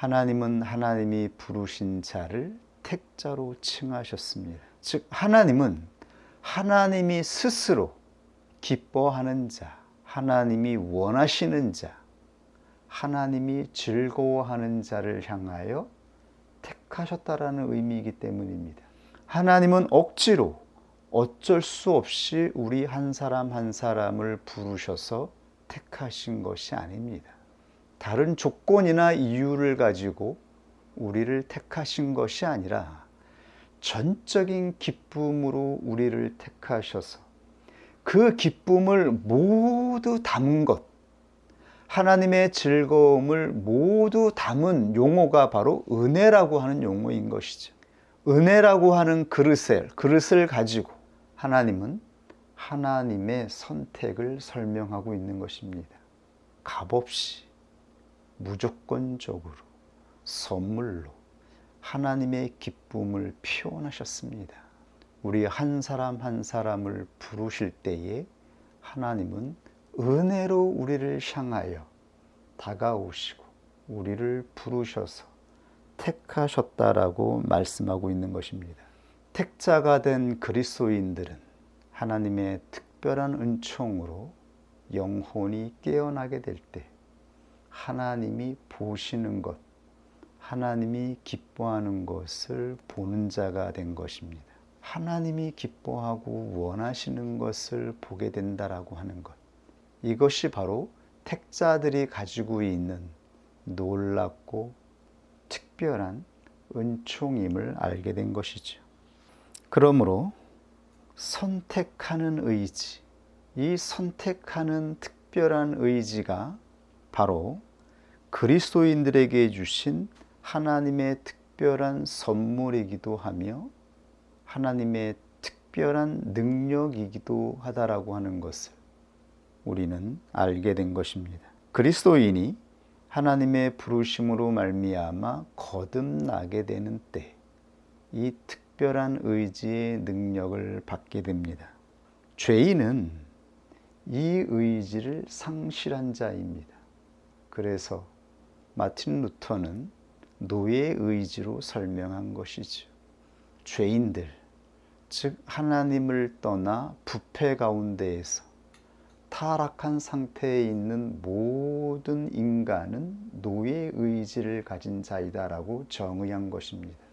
하나님은 하나님이 부르신 자를 택자로 칭하셨습니다. 즉 하나님은 하나님이 스스로 기뻐하는 자, 하나님이 원하시는 자, 하나님이 즐거워하는 자를 향하여 택하셨다라는 의미이기 때문입니다. 하나님은 억지로 어쩔 수 없이 우리 한 사람 한 사람을 부르셔서 택하신 것이 아닙니다. 다른 조건이나 이유를 가지고 우리를 택하신 것이 아니라 전적인 기쁨으로 우리를 택하셔서 그 기쁨을 모두 담은 것, 하나님의 즐거움을 모두 담은 용어가 바로 은혜라고 하는 용어인 것이죠. 은혜라고 하는 그릇을, 그릇을 가지고 하나님은 하나님의 선택을 설명하고 있는 것입니다. 값없이, 무조건적으로, 선물로 하나님의 기쁨을 표현하셨습니다. 우리 한 사람 한 사람을 부르실 때에 하나님은 은혜로 우리를 향하여 다가오시고 우리를 부르셔서 택하셨다라고 말씀하고 있는 것입니다. 택자가 된 그리스도인들은 하나님의 특별한 은총으로 영혼이 깨어나게 될 때 하나님이 보시는 것, 하나님이 기뻐하는 것을 보는 자가 된 것입니다. 하나님이 기뻐하고 원하시는 것을 보게 된다라고 하는 것. 이것이 바로 택자들이 가지고 있는 놀랍고 특별한 은총임을 알게 된 것이죠. 그러므로 선택하는 의지, 이 선택하는 특별한 의지가 바로 그리스도인들에게 주신 하나님의 특별한 선물이기도 하며 하나님의 특별한 능력이기도 하다라고 하는 것을 우리는 알게 된 것입니다. 그리스도인이 하나님의 부르심으로 말미암아 거듭나게 되는 때 이 특별한 의지의 능력을 받게 됩니다. 죄인은 이 의지를 상실한 자입니다. 그래서 마틴 루터는 노예 의지로 설명한 것이죠. 죄인들, 즉 하나님을 떠나 부패 가운데에서 타락한 상태에 있는 모든 인간은 노예 의지를 가진 자이다라고 정의한 것입니다.